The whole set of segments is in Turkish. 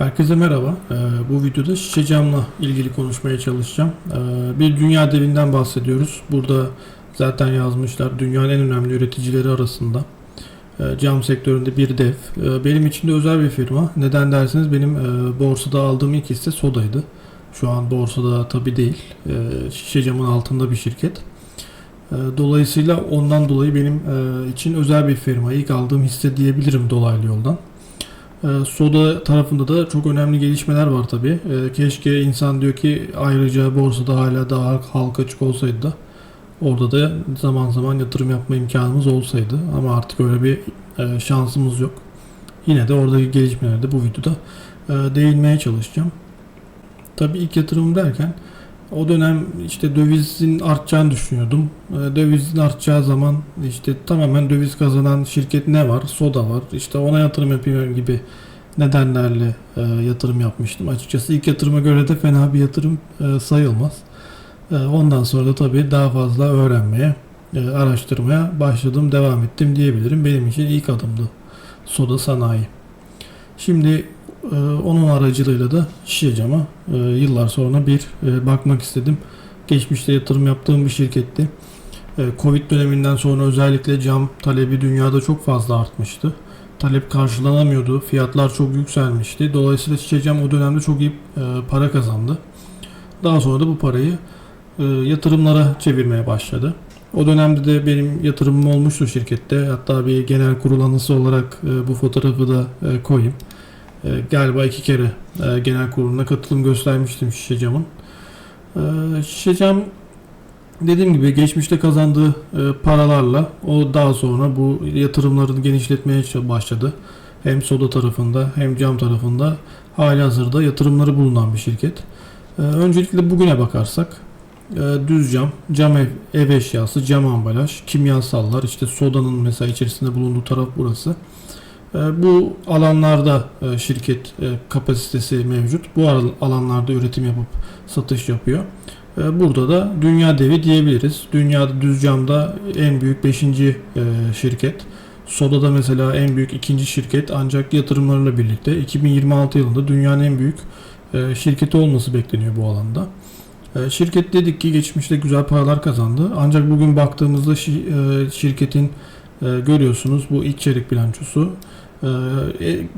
Herkese merhaba. Ee, bu videoda şişe camla ilgili konuşmaya çalışacağım. Ee, bir dünya devinden bahsediyoruz. Burada zaten yazmışlar dünyanın en önemli üreticileri arasında. Ee, cam sektöründe bir dev. Benim için de özel bir firma. Neden derseniz benim e, borsada aldığım ilk hisse Soda'ydı. Şu an borsada tabi değil. Şişe camın altında bir şirket. Dolayısıyla ondan dolayı benim e, için özel bir firma. İlk aldığım hisse diyebilirim dolaylı yoldan. Ee, Soda tarafında da çok önemli gelişmeler var tabi. Keşke insan diyor ki ayrıca borsada hala daha halka açık olsaydı da orada da zaman zaman yatırım yapma imkanımız olsaydı. Ama artık öyle bir e, şansımız yok. Yine de oradaki gelişmelere de bu videoda e, değinmeye çalışacağım. Tabi ilk yatırım derken o dönem işte dövizin artacağını düşünüyordum. E, Dövizin artacağı zaman işte tamamen döviz kazanan şirket ne var? Soda var. İşte ona yatırım yapayım gibi nedenlerle e, yatırım yapmıştım. Açıkçası ilk yatırıma göre de fena bir yatırım e, sayılmaz. E, ondan sonra da tabii daha fazla öğrenmeye, araştırmaya başladım, devam ettim diyebilirim. Benim için ilk adımdı soda sanayi. Şimdi ee, onun aracılığıyla da şişe cama e, yıllar sonra bir e, bakmak istedim. Geçmişte yatırım yaptığım bir şirketti. E, Covid döneminden sonra özellikle cam talebi dünyada çok fazla artmıştı. Talep karşılanamıyordu. Fiyatlar çok yükselmişti. Dolayısıyla şişe cam o dönemde çok iyi e, para kazandı. Daha sonra da bu parayı e, yatırımlara çevirmeye başladı. O dönemde de benim yatırımım olmuştu şirkette. Hatta bir genel kurul anısı olarak e, bu fotoğrafı da e, koyayım. E, galiba iki kere e, genel kuruluna katılım göstermiştim Şişecam'ın. E, Şişecam dediğim gibi geçmişte kazandığı e, paralarla o daha sonra bu yatırımlarını genişletmeye başladı. Hem soda tarafında hem cam tarafında hali hazırda yatırımları bulunan bir şirket. E, öncelikle bugüne bakarsak e, düz cam, cam ev, ev eşyası, cam ambalaj, kimyasallar, işte sodanın mesela içerisinde bulunduğu taraf burası. E, Bu alanlarda e, şirket e, kapasitesi mevcut. Bu al- alanlarda üretim yapıp satış yapıyor. Burada da dünya devi diyebiliriz. Dünyada düz camda en büyük 5. şirket. Soda'da mesela en büyük ikinci şirket ancak yatırımlarıyla birlikte 2026 yılında dünyanın en büyük şirketi olması bekleniyor bu alanda. Şirket dedik ki geçmişte güzel paralar kazandı. Ancak bugün baktığımızda şi- şirketin görüyorsunuz bu ilk çeyrek bilançosu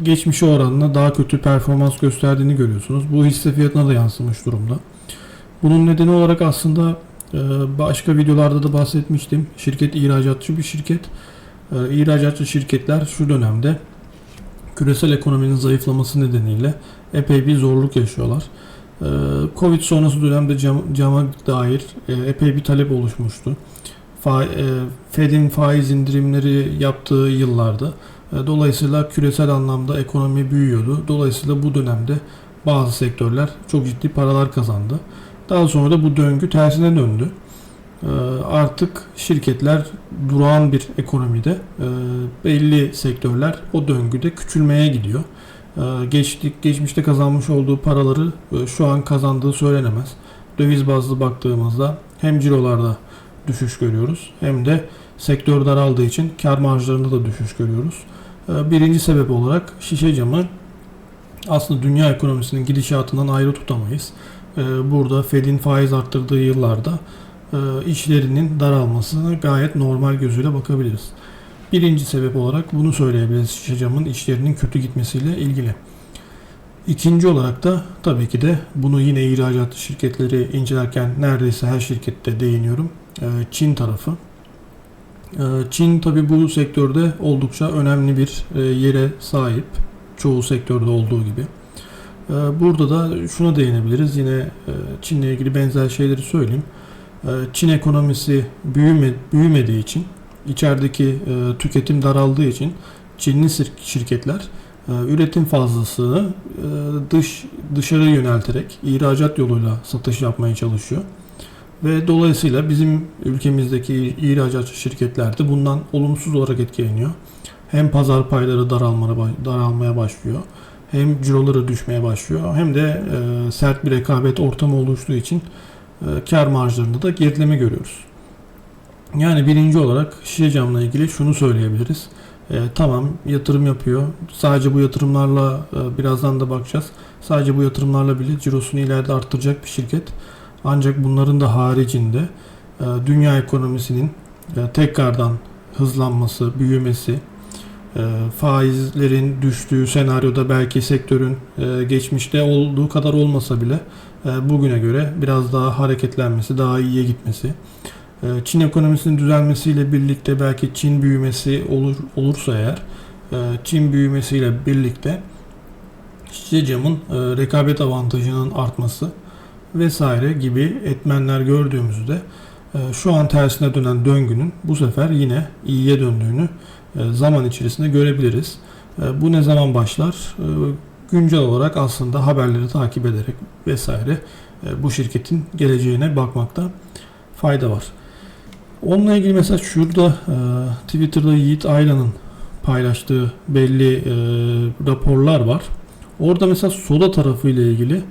geçmişe oranla daha kötü performans gösterdiğini görüyorsunuz. Bu hisse fiyatına da yansımış durumda. Bunun nedeni olarak aslında e, başka videolarda da bahsetmiştim. Şirket ihracatçı bir şirket. E, İhracatçı şirketler şu dönemde küresel ekonominin zayıflaması nedeniyle epey bir zorluk yaşıyorlar. E, Covid sonrası dönemde cam, cama dair e, epey bir talep oluşmuştu. E, Fed'in faiz indirimleri yaptığı yıllarda e, Dolayısıyla küresel anlamda ekonomi büyüyordu. Dolayısıyla bu dönemde bazı sektörler çok ciddi paralar kazandı. Daha sonra da bu döngü tersine döndü. E, Artık şirketler durağan bir ekonomide e, belli sektörler o döngüde küçülmeye gidiyor. E, Geçtik, geçmişte kazanmış olduğu paraları e, şu an kazandığı söylenemez. Döviz bazlı baktığımızda hem cirolarda düşüş görüyoruz hem de sektör daraldığı için kar marjlarında da düşüş görüyoruz. Ee, Birinci sebep olarak şişe camı aslında dünya ekonomisinin gidişatından ayrı tutamayız. Ee, Burada Fed'in faiz arttırdığı yıllarda e, işlerinin daralmasına gayet normal gözüyle bakabiliriz. Birinci sebep olarak bunu söyleyebiliriz şişe camın işlerinin kötü gitmesiyle ilgili. İkinci olarak da tabii ki de bunu yine ihracat şirketleri incelerken neredeyse her şirkette değiniyorum. Ee, Çin tarafı. Ee, Çin tabi bu sektörde oldukça önemli bir e, yere sahip. Çoğu sektörde olduğu gibi. Ee, Burada da şuna değinebiliriz. Yine e, Çin'le ilgili benzer şeyleri söyleyeyim. Ee, Çin ekonomisi büyüme, büyümediği için, içerideki e, tüketim daraldığı için Çinli şirketler üretim fazlasını dış dışarı yönelterek ihracat yoluyla satış yapmaya çalışıyor. Ve dolayısıyla bizim ülkemizdeki ihracat şirketler de bundan olumsuz olarak etkileniyor. Hem pazar payları daralmaya, başlıyor, hem ciroları düşmeye başlıyor, hem de e, sert bir rekabet ortamı oluştuğu için e, kar marjlarında da gerileme görüyoruz. Yani birinci olarak şişe camla ilgili şunu söyleyebiliriz. E, tamam yatırım yapıyor. Sadece bu yatırımlarla e, birazdan da bakacağız. Sadece bu yatırımlarla bile cirosunu ileride arttıracak bir şirket. Ancak bunların da haricinde e, dünya ekonomisinin e, tekrardan hızlanması, büyümesi, e, faizlerin düştüğü senaryoda belki sektörün geçmişte olduğu kadar olmasa bile bugüne göre biraz daha hareketlenmesi, daha iyiye gitmesi. Çin ekonomisinin düzelmesiyle birlikte belki Çin büyümesi olur olursa eğer Çin büyümesiyle birlikte şişe camın e, rekabet avantajının artması vesaire gibi etmenler gördüğümüzde e, şu an tersine dönen döngünün bu sefer yine iyiye döndüğünü e, zaman içerisinde görebiliriz. E, Bu ne zaman başlar? Güncel olarak aslında haberleri takip ederek vesaire bu şirketin geleceğine bakmakta fayda var. Onunla ilgili mesela şurada Twitter'da Yiğit Aylan'ın paylaştığı belli raporlar var. Orada mesela soda tarafı ile ilgili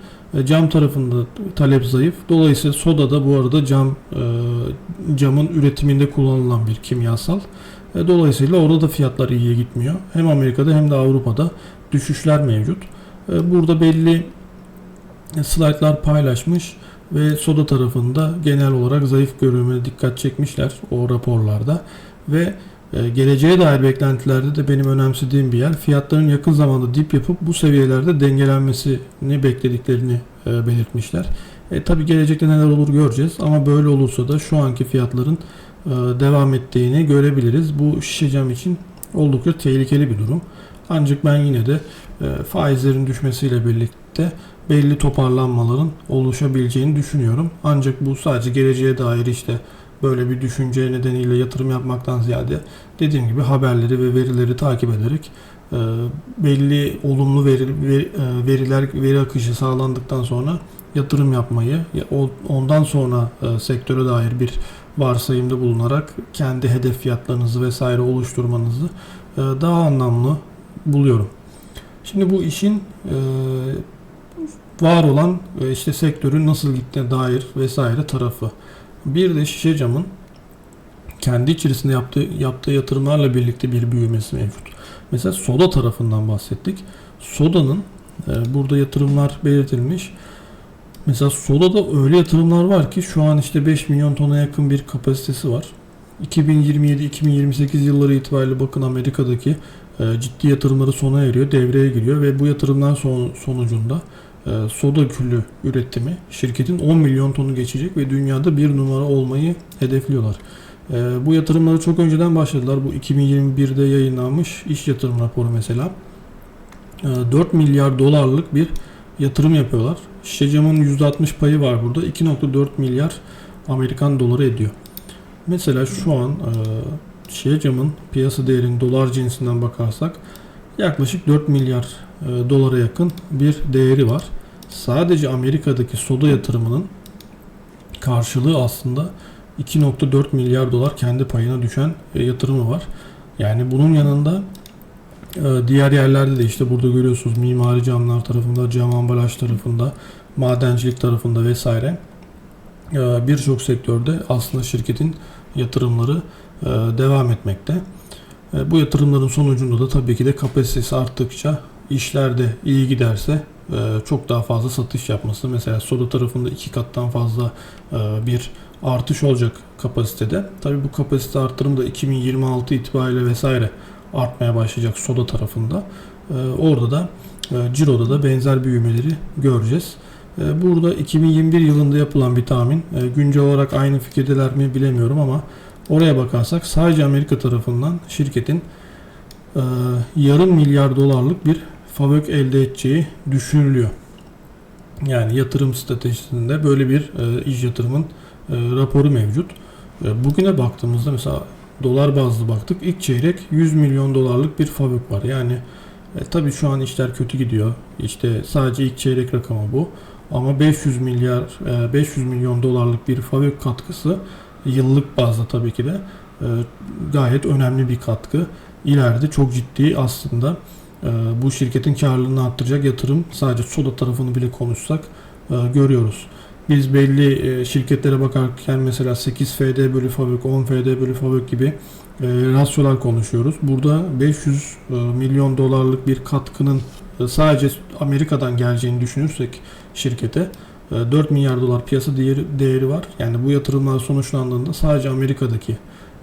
cam tarafında talep zayıf. Dolayısıyla soda da bu arada cam e, camın üretiminde kullanılan bir kimyasal. E, Dolayısıyla orada da fiyatlar iyiye gitmiyor. Hem Amerika'da hem de Avrupa'da düşüşler mevcut. E, Burada belli slaytlar paylaşmış ve soda tarafında genel olarak zayıf görünümüne dikkat çekmişler o raporlarda ve e, geleceğe dair beklentilerde de benim önemsediğim bir yer fiyatların yakın zamanda dip yapıp bu seviyelerde dengelenmesini beklediklerini e, belirtmişler. E, tabii gelecekte neler olur göreceğiz ama böyle olursa da şu anki fiyatların e, devam ettiğini görebiliriz. Bu şişe cam için oldukça tehlikeli bir durum. Ancak ben yine de e, faizlerin düşmesiyle birlikte belli toparlanmaların oluşabileceğini düşünüyorum. Ancak bu sadece geleceğe dair işte böyle bir düşünce nedeniyle yatırım yapmaktan ziyade dediğim gibi haberleri ve verileri takip ederek e, belli olumlu veri, veri- e, veriler veri akışı sağlandıktan sonra yatırım yapmayı ondan sonra e, sektöre dair bir varsayımda bulunarak kendi hedef fiyatlarınızı vesaire oluşturmanızı e, daha anlamlı buluyorum. Şimdi bu işin e, var olan e, işte sektörün nasıl gittiğine dair vesaire tarafı. Bir de şişe camın kendi içerisinde yaptığı, yaptığı yatırımlarla birlikte bir büyümesi mevcut. Mesela soda tarafından bahsettik. Sodanın e, burada yatırımlar belirtilmiş. Mesela sodada öyle yatırımlar var ki şu an işte 5 milyon tona yakın bir kapasitesi var. 2027-2028 yılları itibariyle bakın Amerika'daki ciddi yatırımları sona eriyor, devreye giriyor ve bu yatırımlar son, sonucunda e, soda külü üretimi şirketin 10 milyon tonu geçecek ve dünyada bir numara olmayı hedefliyorlar. E, bu yatırımları çok önceden başladılar. Bu 2021'de yayınlanmış iş yatırım raporu mesela. E, 4 milyar dolarlık bir yatırım yapıyorlar. Şişe camın %60 payı var burada. 2.4 milyar Amerikan doları ediyor. Mesela şu an e, şişe camın piyasa değerinin dolar cinsinden bakarsak yaklaşık 4 milyar e, dolara yakın bir değeri var. Sadece Amerika'daki soda yatırımının karşılığı aslında 2.4 milyar dolar kendi payına düşen e, yatırımı var. Yani bunun yanında e, diğer yerlerde de işte burada görüyorsunuz mimari camlar tarafında, cam ambalaj tarafında, madencilik tarafında vesaire e, birçok sektörde aslında şirketin yatırımları devam etmekte. E, Bu yatırımların sonucunda da tabii ki de kapasitesi arttıkça işlerde iyi giderse e, çok daha fazla satış yapması. Mesela soda tarafında iki kattan fazla e, bir artış olacak kapasitede. Tabii bu kapasite artırımı da 2026 itibariyle vesaire artmaya başlayacak soda tarafında. E, Orada da e, Ciro'da da benzer büyümeleri göreceğiz. E, Burada 2021 yılında yapılan bir tahmin. E, Güncel olarak aynı fikirdeler mi bilemiyorum ama oraya bakarsak sadece Amerika tarafından şirketin e, yarım milyar dolarlık bir fabrik elde edeceği düşünülüyor. Yani yatırım stratejisinde böyle bir e, iş yatırımın e, raporu mevcut. E, bugüne baktığımızda mesela dolar bazlı baktık. İlk çeyrek 100 milyon dolarlık bir fabrik var. Yani e, tabii şu an işler kötü gidiyor. İşte sadece ilk çeyrek rakamı bu. Ama 500 milyar e, 500 milyon dolarlık bir fabrik katkısı yıllık bazda tabii ki de e, gayet önemli bir katkı. İleride çok ciddi aslında e, bu şirketin karlılığını arttıracak yatırım sadece soda tarafını bile konuşsak e, görüyoruz. biz belli şirketlere bakarken mesela 8 FD bölü fabrik, 10 FD bölü fabrik gibi e, rasyolar konuşuyoruz. Burada 500 e, milyon dolarlık bir katkının sadece Amerika'dan geleceğini düşünürsek şirkete 4 milyar dolar piyasa değeri, değeri var. Yani bu yatırımlar sonuçlandığında sadece Amerika'daki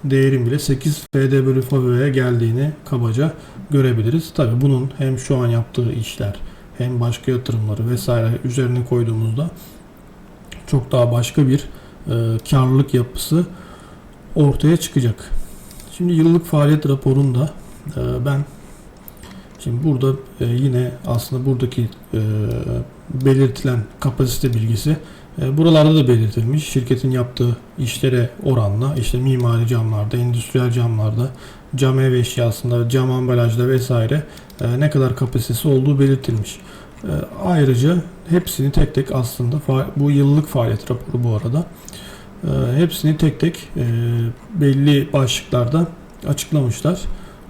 değerin bile 8 FD bölü fabrikaya geldiğini kabaca görebiliriz. Tabi bunun hem şu an yaptığı işler hem başka yatırımları vesaire üzerine koyduğumuzda çok daha başka bir e, karlılık yapısı ortaya çıkacak. Şimdi yıllık faaliyet raporunda e, ben şimdi burada e, yine aslında buradaki e, belirtilen kapasite bilgisi e, buralarda da belirtilmiş. Şirketin yaptığı işlere oranla işte mimari camlarda, endüstriyel camlarda, cam ev eşyasında, cam ambalajda vesaire e, ne kadar kapasitesi olduğu belirtilmiş. E, ayrıca hepsini tek tek aslında bu yıllık faaliyet raporu bu arada. Hepsini tek tek belli başlıklarda açıklamışlar.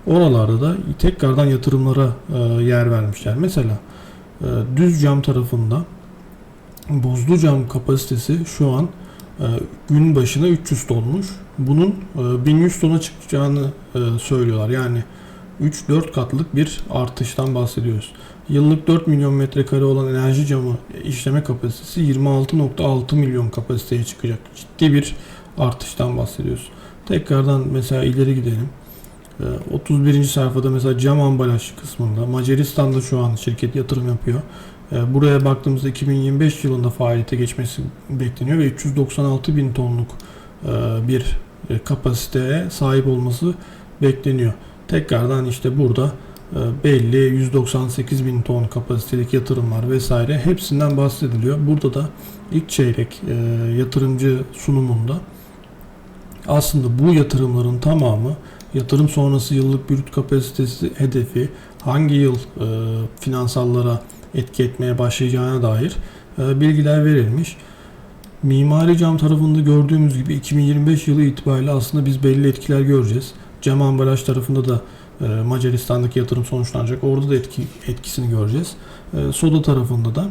Oralarda da tekrardan yatırımlara yer vermişler. Mesela düz cam tarafında buzlu cam kapasitesi şu an e, gün başına 300 tonmuş. Bunun e, 1100 tona çıkacağını e, söylüyorlar. Yani 3-4 katlık bir artıştan bahsediyoruz. Yıllık 4 milyon metrekare olan enerji camı işleme kapasitesi 26.6 milyon kapasiteye çıkacak. Ciddi bir artıştan bahsediyoruz. Tekrardan mesela ileri gidelim. Ee, 31. sayfada mesela cam ambalaj kısmında Macaristan'da şu an şirket yatırım yapıyor. Ee, Buraya baktığımızda 2025 yılında faaliyete geçmesi bekleniyor ve 396 bin tonluk e, bir e, kapasiteye sahip olması bekleniyor. Tekrardan işte burada e, belli 198 bin ton kapasitelik yatırımlar vesaire hepsinden bahsediliyor. Burada da ilk çeyrek yatırımcı sunumunda aslında bu yatırımların tamamı yatırım sonrası yıllık brüt kapasitesi hedefi hangi yıl e, finansallara etki etmeye başlayacağına dair e, bilgiler verilmiş. Mimari cam tarafında gördüğümüz gibi 2025 yılı itibariyle aslında biz belli etkiler göreceğiz. Cam ambalaj tarafında da e, Macaristan'daki yatırım sonuçlanacak. Orada da etki, etkisini göreceğiz. E, soda tarafında da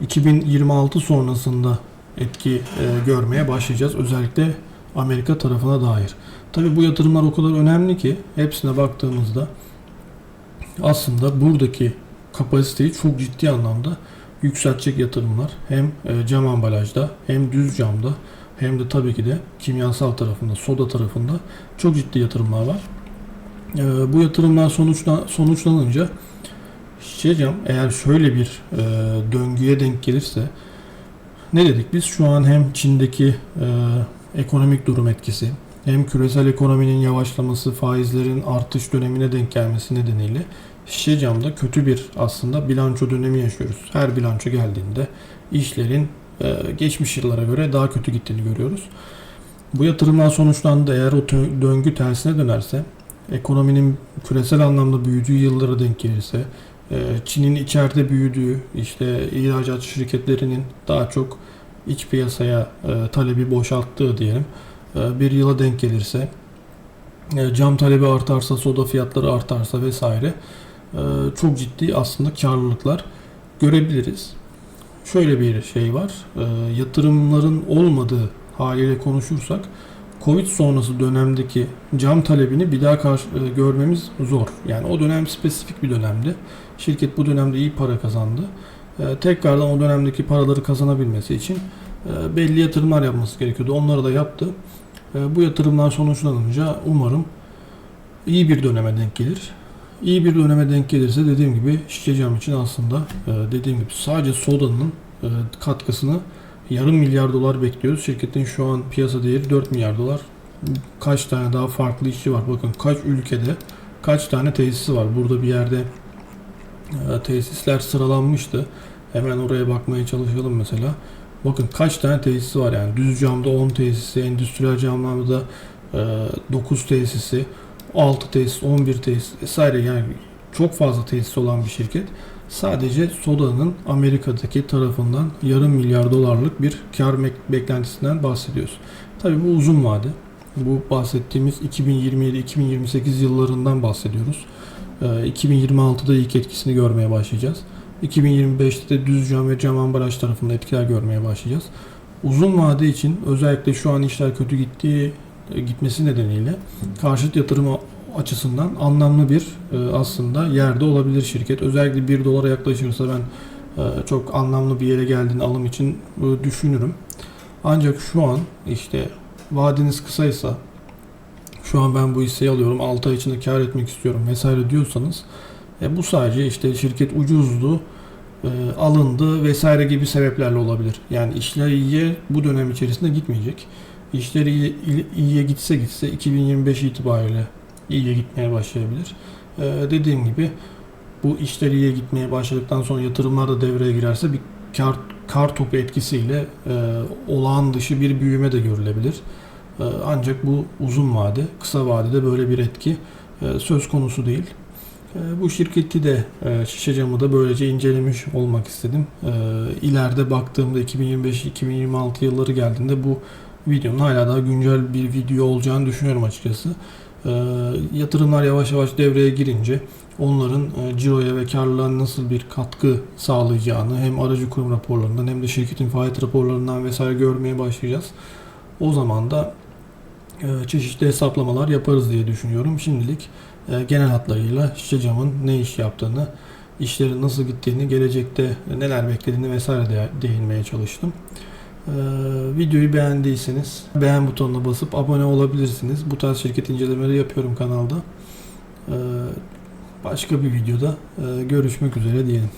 2026 sonrasında etki e, görmeye başlayacağız. Özellikle Amerika tarafına dair. Tabi bu yatırımlar o kadar önemli ki hepsine baktığımızda aslında buradaki kapasiteyi çok ciddi anlamda yükseltecek yatırımlar. Hem e, cam ambalajda hem düz camda hem de tabii ki de kimyasal tarafında, soda tarafında çok ciddi yatırımlar var. E, bu yatırımlar sonuçla, sonuçlanınca şişe cam eğer şöyle bir e, döngüye denk gelirse ne dedik biz? Şu an hem Çin'deki ekonomik durum etkisi hem küresel ekonominin yavaşlaması, faizlerin artış dönemine denk gelmesi nedeniyle şişe camda kötü bir aslında bilanço dönemi yaşıyoruz. Her bilanço geldiğinde işlerin e, geçmiş yıllara göre daha kötü gittiğini görüyoruz. Bu yatırımlar sonuçlandı eğer o döngü tersine dönerse, ekonominin küresel anlamda büyüdüğü yıllara denk gelirse, e, Çin'in içeride büyüdüğü, işte ihracat şirketlerinin daha çok iç piyasaya e, talebi boşalttığı diyelim e, bir yıla denk gelirse, e, cam talebi artarsa, soda fiyatları artarsa vesaire e, çok ciddi aslında karlılıklar görebiliriz. Şöyle bir şey var. e, Yatırımların olmadığı haliyle konuşursak Covid sonrası dönemdeki cam talebini bir daha karşı, e, görmemiz zor. Yani o dönem spesifik bir dönemdi. Şirket bu dönemde iyi para kazandı. E, Tekrardan o dönemdeki paraları kazanabilmesi için e, belli yatırımlar yapması gerekiyordu. Onları da yaptı. E, Bu yatırımlar sonuçlanınca umarım iyi bir döneme denk gelir. İyi bir döneme denk gelirse dediğim gibi şişe cam için aslında e, dediğim gibi sadece sodanın katkısını yarım milyar dolar bekliyoruz. Şirketin şu an piyasa değeri 4 milyar dolar. Kaç tane daha farklı işçi var. Bakın kaç ülkede kaç tane tesisi var. Burada bir yerde tesisler sıralanmıştı. Hemen oraya bakmaya çalışalım mesela. Bakın kaç tane tesisi var yani. Düz camda 10 tesisi, endüstriyel camlarda e, 9 tesisi, 6 tesis, 11 tesis vesaire yani çok fazla tesis olan bir şirket. Sadece Soda'nın Amerika'daki tarafından yarım milyar dolarlık bir kar beklentisinden bahsediyoruz. Tabii bu uzun vade. Bu bahsettiğimiz 2027-2028 yıllarından bahsediyoruz. Ee, 2026'da ilk etkisini görmeye başlayacağız. 2025'te de düz cam ve cam ambalaj tarafında etkiler görmeye başlayacağız. uzun vade için özellikle şu an işler kötü gittiği e, gitmesi nedeniyle karşıt yatırım açısından anlamlı bir e, aslında yerde olabilir şirket. Özellikle 1 dolara yaklaşırsa ben e, çok anlamlı bir yere geldiğini alım için düşünürüm. Ancak şu an işte vadeniz kısaysa şu an ben bu hisseyi alıyorum 6 ay içinde kar etmek istiyorum vesaire diyorsanız e, bu sadece işte şirket ucuzdu e, alındı vesaire gibi sebeplerle olabilir. Yani işler iyiye bu dönem içerisinde gitmeyecek. İşler iyi, iyiye gitse gitse 2025 itibariyle iyiye gitmeye başlayabilir. E, dediğim gibi bu işler iyiye gitmeye başladıktan sonra yatırımlar da devreye girerse bir kar, kar topu etkisiyle e, olağan dışı bir büyüme de görülebilir. E, ancak bu uzun vade, kısa vadede böyle bir etki e, söz konusu değil. E, Bu şirketi de e, şişe camı da böylece incelemiş olmak istedim. İleride baktığımda 2025-2026 yılları geldiğinde bu videonun hala daha güncel bir video olacağını düşünüyorum açıkçası. Yatırımlar yavaş yavaş devreye girince onların ciroya ve karlılığa nasıl bir katkı sağlayacağını hem aracı kurum raporlarından hem de şirketin faaliyet raporlarından vesaire görmeye başlayacağız. O zaman da çeşitli hesaplamalar yaparız diye düşünüyorum. Şimdilik e, genel hatlarıyla şişe camın ne iş yaptığını, işlerin nasıl gittiğini, gelecekte neler beklediğini vesaire de değinmeye çalıştım. E, videoyu beğendiyseniz beğen butonuna basıp abone olabilirsiniz. Bu tarz şirket incelemeleri yapıyorum kanalda. E, başka bir videoda e, görüşmek üzere diyelim.